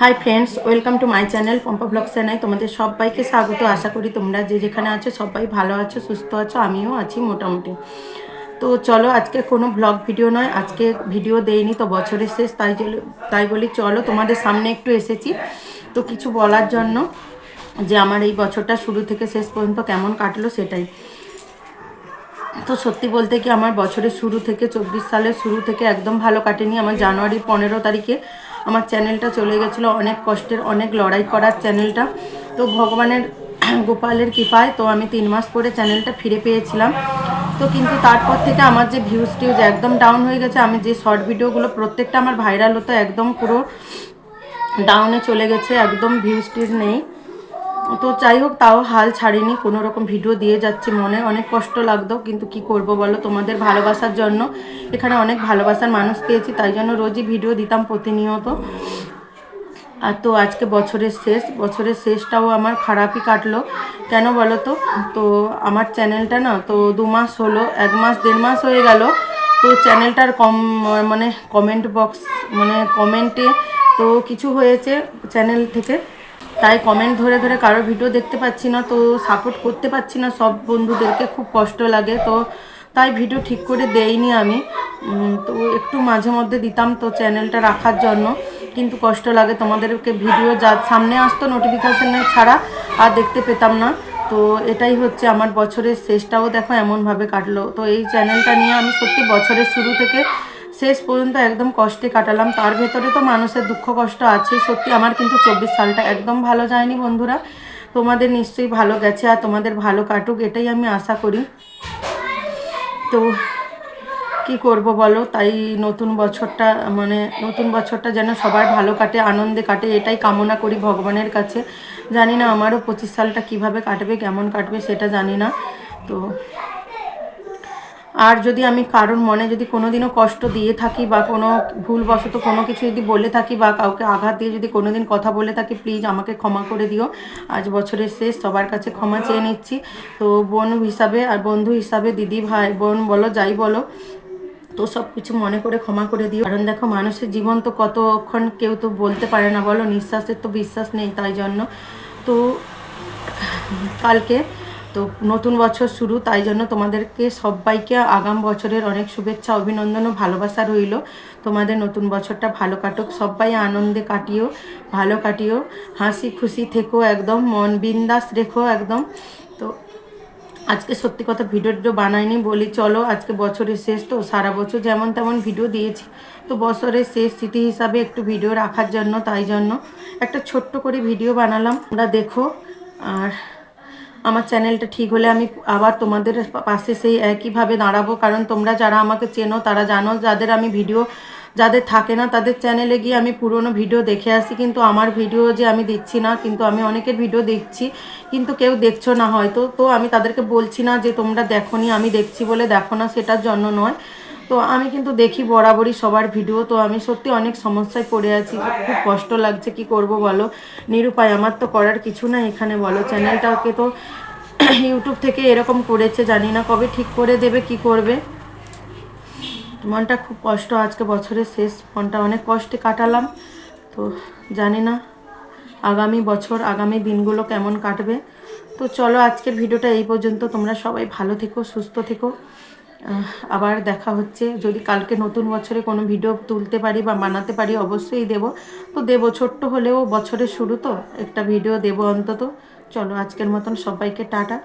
Hi friends welcome to my channel Pampa blog channel তোমাদের সবাইকে স্বাগত। আশা করি তোমরা যে যেখানে আছো, সবাই ভালো আছো, সুস্থ আছো, আমিও আছি মোটামুটি। তো চলো, আজকে কোনো ব্লগ ভিডিও নয়। আজকে ভিডিও দেয়নি তো বছরের শেষ, তাই তাই বলি চলো, তোমাদের সামনে একটু এসেছি। তো কিছু বলার জন্য যে আমার এই বছরটা শুরু থেকে শেষ পর্যন্ত কেমন কাটলো সেটাই। তো সত্যি বলতে কি, আমার বছরের শুরু থেকে, চব্বিশ সালের শুরু থেকে একদম ভালো কাটেনি। আমার জানুয়ারি পনেরো তারিখে আমার চ্যানেলটা চলে গেছিল অনেক কষ্টের, অনেক লড়াই করার চ্যানেলটা। তো ভগবানের গোপালের কৃপায় তো আমি তিন মাস পরে চ্যানেলটা ফিরে পেয়েছিলাম। তো কিন্তু তারপর থেকে আমার যে ভিউজ টিউজ একদম ডাউন হয়ে গেছে। আমি যে শর্ট ভিডিওগুলো প্রত্যেকটা আমার ভাইরাল হতো, একদম পুরো ডাউনে চলে গেছে, একদম ভিউজ টিউজ নেই। তো যাই হোক, তাও হাল ছাড়িনি, কোনো রকম ভিডিও দিয়ে যাচ্ছি মনে। অনেক কষ্ট লাগতো, কিন্তু কি করব বলো? তোমাদের ভালোবাসার জন্য এখানে অনেক ভালোবাসার মানুষ পেয়েছি, তাই জন্য রোজই ভিডিও দিতাম প্রতিনিয়ত। আর তো আজকে বছরের শেষ, বছরের শেষটাও আমার খারাপই কাটলো। কেন বলো তো? তো আমার চ্যানেলটা না, তো দু মাস হলো, এক মাস, দেড় মাস হয়ে গেল। তো চ্যানেলটার কম মানে কমেন্ট বক্স মানে কমেন্টে তো কিছু হয়েছে চ্যানেল থেকে। তাই কমেন্ট ধরে ধরে কারও ভিডিও দেখতে পাচ্ছি না, তো সাপোর্ট করতে পারছি না, সব বন্ধুদেরকে খুব কষ্ট লাগে, তো তাই ভিডিও ঠিক করে দেইনি আমি। তো একটু মাঝে মধ্যে দিতাম তো চ্যানেলটা রাখার জন্য, কিন্তু কষ্ট লাগে তোমাদেরকে ভিডিও যা, সামনে আসতো নোটিফিকেশানে ছাড়া আর দেখতে পেতাম না। তো এটাই হচ্ছে আমার বছরের শেষটাও দেখো এমনভাবে কাটলো। তো এই চ্যানেলটা নিয়ে আমি সত্যি বছরের শুরু থেকে শেষ পর্যন্ত একদম কষ্টে কাটালাম। তার ভেতরে তো মানুষের দুঃখ কষ্ট আছে। সত্যি আমার কিন্তু চব্বিশ সালটা একদম ভালো যায়নি বন্ধুরা। তোমাদের নিশ্চয়ই ভালো গেছে আর তোমাদের ভালো কাটুক, এটাই আমি আশা করি। তো কি করব বলো? তাই নতুন বছরটা মানে নতুন বছরটা যেন সবার ভালো কাটে, আনন্দে কাটে, এটাই কামনা করি ভগবানের কাছে। জানি না আমারও পঁচিশ সালটা কীভাবে কাটবে, কেমন কাটবে সেটা জানি না। তো আর যদি আমি কারোর মনে যদি কোনোদিনও কষ্ট দিয়ে থাকি বা কোনো ভুলবশত কোনো কিছু যদি বলে থাকি বা কাউকে আঘাত দিয়ে যদি কোনোদিন কথা বলে থাকি প্লিজ আমাকে ক্ষমা করে দিও। আজ বছরের শেষ, সবার কাছে ক্ষমা চেয়ে নিচ্ছি। তো বোন হিসাবে আর বন্ধু হিসাবে, দিদি, ভাই, বোন বলো, যাই বলো, তো সব কিছু মনে করে ক্ষমা করে দিও। কারণ দেখো, মানুষের জীবন তো কতক্ষণ কেউ তো বলতে পারে না, বলো। নিঃশ্বাসের তো বিশ্বাস নেই, তাই জন্য। তো কালকে তো নতুন বছর শুরু, তাই জন্য তোমাদেরকে সবাইকে আগাম বছরের অনেক শুভেচ্ছা, অভিনন্দন ও ভালোবাসা রইল। তোমাদের নতুন বছরটা ভালো কাটুক, সবাই আনন্দে কাটিও, ভালো কাটিও, হাসি খুশি থেকো একদম, মন বিন্দাস রেখো একদম। তো আজকে সত্যি কথা ভিডিওটিও বানাইনি, বলি চলো আজকে বছরের শেষ, তো সারা বছর যেমন তেমন ভিডিও দিয়েছি। তো বছরের শেষ স্মৃতি হিসাবে একটু ভিডিও রাখার জন্য, তাই জন্য একটা ছোট্ট করে ভিডিও বানালাম। তোমরা দেখো, আর আমার চ্যানেলটা ঠিক হলে আমি আবার তোমাদের পাশে সেই একইভাবে দাঁড়াবো। কারণ তোমরা যারা আমাকে চেনো, তারা জানো যাদের আমি ভিডিও যাদের থাকে না, তাদের চ্যানেলে গিয়ে আমি পুরনো ভিডিও দেখে আসি। কিন্তু আমার ভিডিও যে আমি দিচ্ছি না, কিন্তু আমি অনেকের ভিডিও দেখছি, কিন্তু কেউ দেখছ না হয়তো। তো আমি তাদেরকে বলছি না যে তোমরা দেখো আমি দেখছি বলে দেখো না, সেটার জন্য নয়। তো আমি কিন্তু দেখি বরাবরই সবার ভিডিও, তো আমি সত্যি অনেক সমস্যায় পড়ে আছি। খুব কষ্ট লাগছে, কি করব বলো? নিরুপায়, আমার তো করার কিছু না এখানে, বলো। চ্যানেলটাকে তো ইউটিউব থেকে এরকম করেছে, জানি না কবে ঠিক করে দেবে, কি করবে? মনটা খুব কষ্ট, আজকে বছরের শেষ, মনটা অনেক কষ্টে কাটালাম, তো জানি না আগামী বছর, আগামী দিনগুলো কেমন কাটবে। তো চলো, আজকের ভিডিওটা এই পর্যন্ত, তোমরা সবাই ভালো থেকো, সুস্থ থেকো। আবার দেখা হচ্ছে। যদি কালকে নতুন বছরে কোনো ভিডিও তুলতে পারি বা বানাতে পারি, অবশ্যই দেব। তো দেবো, ছোট্ট হলেও বছরের শুরু তো। একটা ভিডিও দেব অন্তত। চলো, আজকের মতন সবাইকে টাটা।